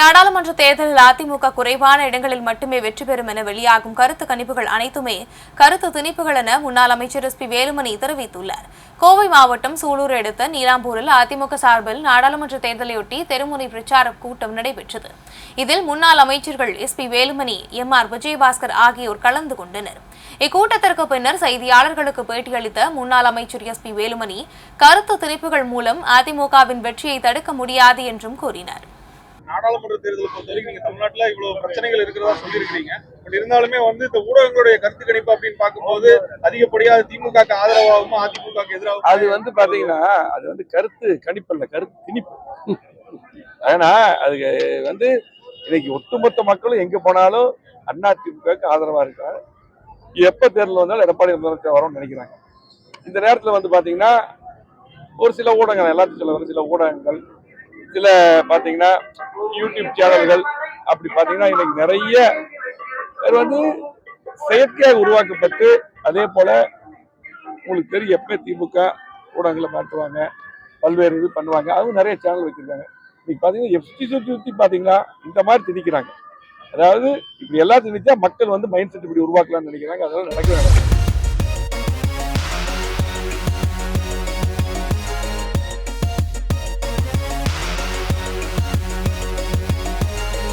நாடாளுமன்ற தேர்தலில் அதிமுக குறைவான இடங்களில் மட்டுமே வெற்றி பெறும் என வெளியாகும் கருத்து கணிப்புகள் அனைத்துமே கருத்து திணிப்புகள் என முன்னாள் அமைச்சர் எஸ் பி வேலுமணி தெரிவித்துள்ளார். கோவை மாவட்டம் சூலூர் அடுத்த நீலாம்பூரில் அதிமுக சார்பில் நாடாளுமன்ற தேர்தலையொட்டி தெருமுனை பிரச்சார கூட்டம் நடைபெற்றது. இதில் முன்னாள் அமைச்சர்கள் S P Velumani M R Vijayabaskar ஆகியோர் கலந்து கொண்டனர். இக்கூட்டத்திற்கு பின்னர் செய்தியாளர்களுக்கு பேட்டியளித்த முன்னாள் அமைச்சர் எஸ் பி வேலுமணி கருத்து திணிப்புகள் மூலம் அதிமுகவின் வெற்றியை தடுக்க முடியாது என்றும் கூறினார். நாடாளுமன்ற தேர்தலை பொறுத்த வரைக்கும் நீங்க தமிழ்நாட்டுல இவ்வளவு பிரச்சனைகள் இருக்கிறதா சொல்லியிருக்கிறீங்க. பட் இருந்தாலுமே வந்து இந்த ஊடகங்களுடைய கருத்து கணிப்பு அப்படின்னு பார்க்கும்போது அதிகப்படியா திமுக ஆதரவாகவும் அதிமுக எதிராகவும் அது வந்து பாத்தீங்கன்னா அது வந்து கருத்து கணிப்பல்ல கருத்து திணிப்பு. ஏன்னா அது வந்து இன்னைக்கு ஒட்டுமொத்த மக்களும் எங்க போனாலும் அண்ணா திமுகவுக்கு ஆதரவா இருக்காங்க. எப்ப தேர்தல் வந்தாலும் எடப்பாடி முதலமைச்சர் வரும்னு நினைக்கிறாங்க. இந்த நேரத்துல வந்து பாத்தீங்கன்னா ஒரு சில ஊடகங்கள் எல்லாத்தையும் சொல்ல ஒரு சில ஊடகங்கள் சில பார்த்தீங்கன்னா யூடியூப் சேனல்கள் அப்படி பார்த்தீங்கன்னா இன்னைக்கு நிறைய பேர் வந்து செயற்கையாக உருவாக்கப்பட்டு அதே போல உங்களுக்கு தெரியும் எப்ப திமுக ஊடகங்களை மாற்றுவாங்க பல்வேறு இது பண்ணுவாங்க. அதுவும் நிறைய சேனல் வச்சிருக்காங்க. இன்னைக்கு பார்த்தீங்கன்னா எஃப்டி சுற்றி சுற்றி பாத்தீங்கன்னா இந்த மாதிரி திணிக்கிறாங்க. அதாவது இப்படி எல்லாம் திணிச்சா மக்கள் வந்து மைண்ட் செட் இப்படி உருவாக்கலாம்னு நினைக்கிறாங்க. அதெல்லாம் நடக்கவே நடக்கும்